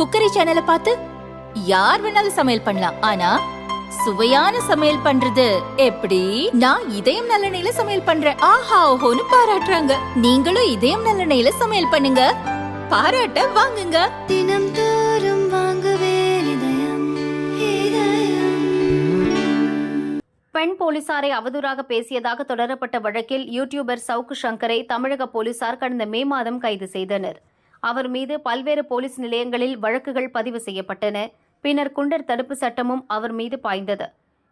Cookery சேனலை பார்த்து யார் வேணாலும் சமையல் பண்ணலாம். ஆனா சுவையான சமையல் பண்றது எப்படி? நான் இதயம் நல்லெண்ணெயில சமையல் பண்றேன். ஆஹா ஓஹோன்னு பாராட்டுறாங்க. நீங்களும் இதயம் நல்லெண்ணெயில சமையல் பண்ணுங்க. பாராட்ட வாங்குங்க. தினம் தோறும் வாங்குவே இதயம் இதயம். பெண் போலீசாரை அவதூறாக பேசியதாக தொடரப்பட்ட வழக்கில் யூடியூபர் சவுக்கு சங்கரை தமிழக போலீசார் கடந்த மே மாதம் கைது செய்தனர். அவர் மீது பல்வேறு போலீஸ் நிலையங்களில் வழக்குகள் பதிவு செய்யப்பட்டன. பின்னர் குண்டர் தடுப்பு சட்டமும் அவர் மீது பாய்ந்தது.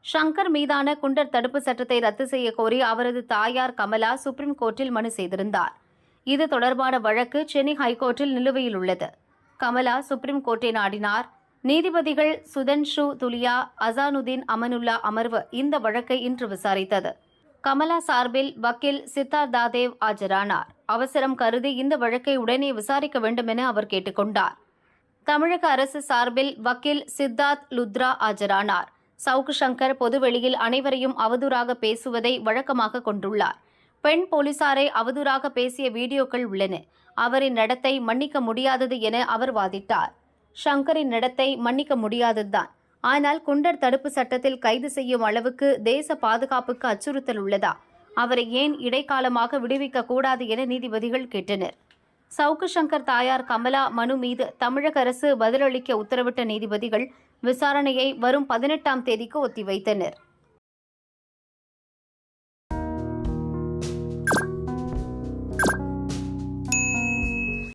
ஷங்கர் மீதான குண்டர் தடுப்பு சட்டத்தை ரத்து செய்ய கோரி அவரது தாயார் கமலா சுப்ரீம் கோர்ட்டில் மனு செய்திருந்தார். இது தொடர்பான வழக்கு சென்னை ஹைகோர்ட்டில் நிலுவையில் உள்ளது. கமலா சுப்ரீம் கோர்ட்டை நாடினார். நீதிபதிகள் சுதன்ஷு துலியா அசானுதீன் அமனுல்லா அமர்வு இந்த வழக்கை இன்று விசாரித்தது. கமலா சார்பில் வக்கீல் சித்தார் தாதேவ் ஆஜரானார். அவசரம் கருதி இந்த வழக்கை உடனே விசாரிக்க வேண்டும் என அவர் கேட்டுக்கொண்டார். தமிழக அரசு சார்பில் வக்கீல் சித்தார்த் லுத்ரா ஆஜரானார். சவுக்கு சங்கர் பொதுவெளியில் அனைவரையும் அவதூறாக பேசுவதை வழக்கமாக கொண்டுள்ளார். பெண் போலீசாரை அவதூறாக பேசிய வீடியோக்கள் உள்ளன. அவரின் நடத்தை மன்னிக்க முடியாதது என அவர் வாதிட்டார். ஷங்கரின் நடத்தை மன்னிக்க முடியாததுதான். ஆனால் குண்டர் தடுப்பு சட்டத்தில் கைது செய்யும் அளவுக்கு தேச பாதுகாப்புக்கு அச்சுறுத்தல் உள்ளதா? அவரை ஏன் இடைக்காலமாக விடுவிக்க கூடாது என நீதிபதிகள் கேட்டனர். சவுக்கு சங்கர் தாயார் கமலா மனு மீது தமிழக அரசு பதிலளிக்க உத்தரவிட்ட நீதிபதிகள் விசாரணையை வரும் பதினெட்டாம் தேதிக்கு ஒத்திவைத்தனர்.